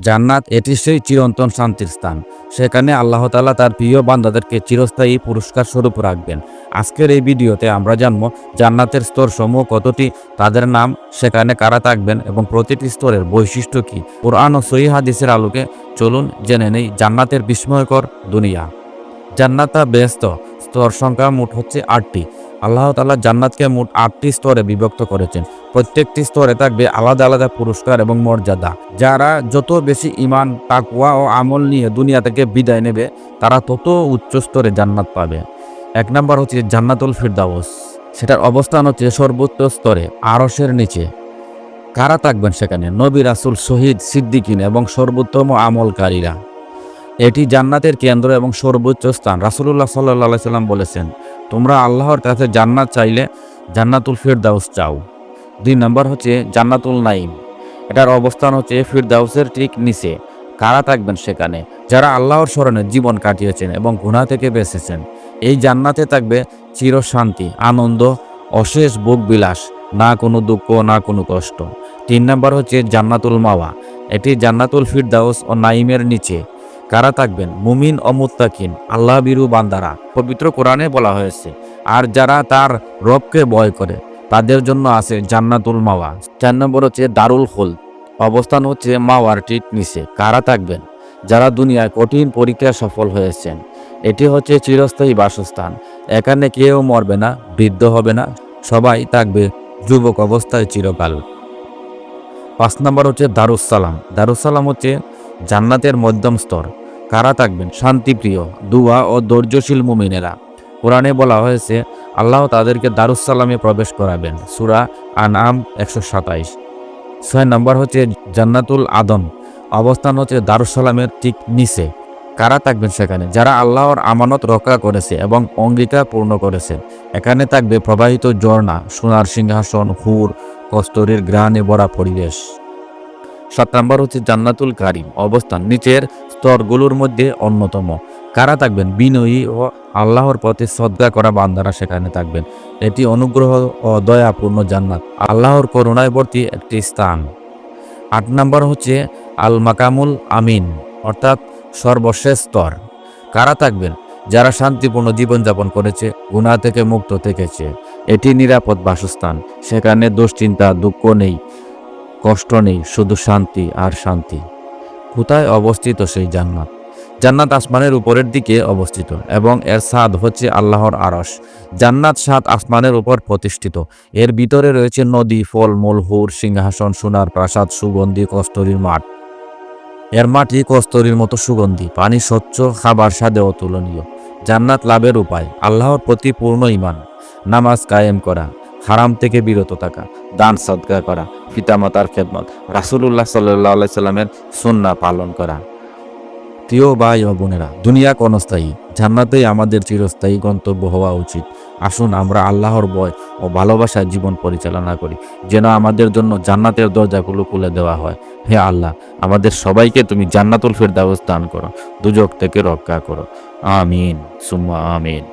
জান্নাত এটি সেই চিরন্তন শান্তির স্থান। সেখানে আল্লাহ তাআলা তার প্রিয় বান্দাদেরকে চিরস্থায়ী পুরস্কার স্বরূপ রাখবেন। আজকের এই ভিডিওতে আমরা জানব জান্নাতের স্তর সমূহ কতটি, তাদের নাম, সেখানে কারা থাকবেন এবং প্রতিটি স্তরের বৈশিষ্ট্য কী। কোরআন ও সহি হাদিসের আলোকে চলুন জেনে নেই জান্নাতের বিস্ময়কর দুনিয়া। জান্নাতা ব্যস্ত, স্তর সংখ্যা মোট হচ্ছে আটটি। আল্লাহ তাআলা জান্নাতকে মোট আটটি স্তরে বিভক্ত করেছেন। প্রত্যেকটি স্তরে থাকবে আলাদা আলাদা পুরস্কার এবং মর্যাদা। যারা যত বেশি ইমান তাকুয়া ও আমল নিয়ে দুনিয়া থেকে বিদায় নেবে, তারা তত উচ্চ স্তরে জান্নাত পাবে। এক নম্বর হচ্ছে জান্নাতুল ফিরদাউস। সেটার অবস্থান হচ্ছে সর্বোচ্চ স্তরে আরসের নিচে। কারা থাকবেন সেখানে? নবী, রাসুল, শহীদ, সিদ্দিকিন এবং সর্বোত্তম আমলকারীরা। এটি জান্নাতের কেন্দ্র এবং সর্বোচ্চ স্থান। রাসুলুল্লাহ সাল্লাহ সাল্লাম বলেছেন তোমরা আল্লাহর কাছে জান্নাত চাইলে জান্নাতুল ফিরদাউস চাও। দুই নম্বর হচ্ছে জান্নাতুল নাইম এটার অবস্থান হচ্ছে ফিরদাউসের ঠিক নিচে। কারা থাকবেন সেখানে? যারা আল্লাহর স্মরণে জীবন কাটিয়েছেন এবং গুনাহ থেকে বেঁচেছেন। এই জান্নাতে থাকবে চিরশান্তি, আনন্দ, অশেষ বুক বিলাস না কোনো দুঃখ, না কোনো কষ্ট। তিন নম্বর হচ্ছে জান্নাতুল মাওয়া। এটি জান্নাতুল ফিরদাউস ও নাইমের নিচে। কারা থাকবেন? মুমিন ও মুত্তাকিন, আল্লাহ বিরু বান্দারা। পবিত্র কোরআনে বলা হয়েছে, আর যারা তার রবকে ভয় করে, তাদের জন্য আছে জান্নাতুল মাওয়া। চার নম্বর হচ্ছে দারুল হোল অবস্থান হচ্ছে মাওয়ার ঠিক নিচে। কারা থাকবেন? যারা দুনিয়ায় কঠিন পরীক্ষায় সফল হয়েছেন। এটি হচ্ছে চিরস্থায়ী বাসস্থান। এখানে কেউ মরবে না, বৃদ্ধ হবে না, সবাই থাকবে যুবক অবস্থায় চিরকাল। পাঁচ নম্বর হচ্ছে দারুসালাম দারুসালাম হচ্ছে জান্নাতের মধ্যম স্তর। কারা থাকবেন? শান্তিপ্রিয়, দুয়া ও ধৈর্যশীল মুমিনেরা। কোরআনে বলা হয়েছে, আল্লাহ তাদেরকে দারুসালামে প্রবেশ করাবেন। সুরা আন আম একশো সাতাইশ। ছয় নম্বর হচ্ছে জান্নাতুল আদম অবস্থান হচ্ছে দারুসালামের ঠিক নিচে। কারা থাকবেন সেখানে? যারা আল্লাহর আমানত রক্ষা করেছে এবং অঙ্গীকার পূর্ণ করেছে। এখানে থাকবে প্রবাহিত ঝর্ণা, সোনার সিংহাসন হুর কস্তরীর গ্রানে ভরা পরিবেশ। সাত নম্বর হচ্ছে জান্নাতুল কারিম। অবস্থান, নিচের স্তরগুলোর মধ্যে অন্যতম। কারা থাকবেন? বিনয়ী ও আল্লাহর পথে শ্রদ্ধা করা বান্দারা সেখানে থাকবেন। এটি অনুগ্রহ ও দয়াপূর্ণ জান্নাত, আল্লাহর করুণায় একটি স্থান। আট নম্বর হচ্ছে আল মাকামুল আমিন, অর্থাৎ সর্বশেষ স্তর। কারা থাকবেন? যারা শান্তিপূর্ণ জীবনযাপন করেছে গুণা থেকে মুক্ত থেকেছে। এটি নিরাপদ বাসস্থান, সেখানে দুশ্চিন্তা, দুঃখ নেই, কষ্ট নেই, শুধু শান্তি আর শান্তি। কোথায় অবস্থিত সেই জান্নাত? জান্নাত আসমানের উপরের দিকে অবস্থিত এবং এর স্বাদ হচ্ছে আল্লাহর আরস জান্নাত সাত আসমানের উপর প্রতিষ্ঠিত। এর ভিতরে রয়েছে নদী ফলমূল হুর, সিংহাসন, সোনার প্রাসাদ, সুগন্ধি, কস্তরীর মাঠ। এর মাটি কস্তরীর মতো সুগন্ধি, পানি স্বচ্ছ, খাবার স্বাদে অতুলনীয় জান্নাত লাভের উপায়, আল্লাহর প্রতি পূর্ণ ইমান নামাজ কায়েম করা। হারাম থেকে বিরত থাকা, দান সদকা করা, পিতামাতার খেদমত, রাসুলুল্লাহ সাল্লাহ সাল্লামের সুন্না পালন করা। প্রিয় ভাই ও বোনেরা, দুনিয়া ক্ষণস্থায়ী, জান্নাতেই আমাদের চিরস্থায়ী গন্তব্য হওয়া উচিত। আসুন আমরা আল্লাহর বয় ও ভালোবাসায় জীবন পরিচালনা করি, যেন আমাদের জন্য জান্নাতের দরজাগুলো খুলে দেওয়া হয়। হে আল্লাহ, আমাদের সবাইকে তুমি জান্নাতুল ফেরদাউস দান করো, দুজক থেকে রক্ষা করো। আমিন, সুম্মা আমিন।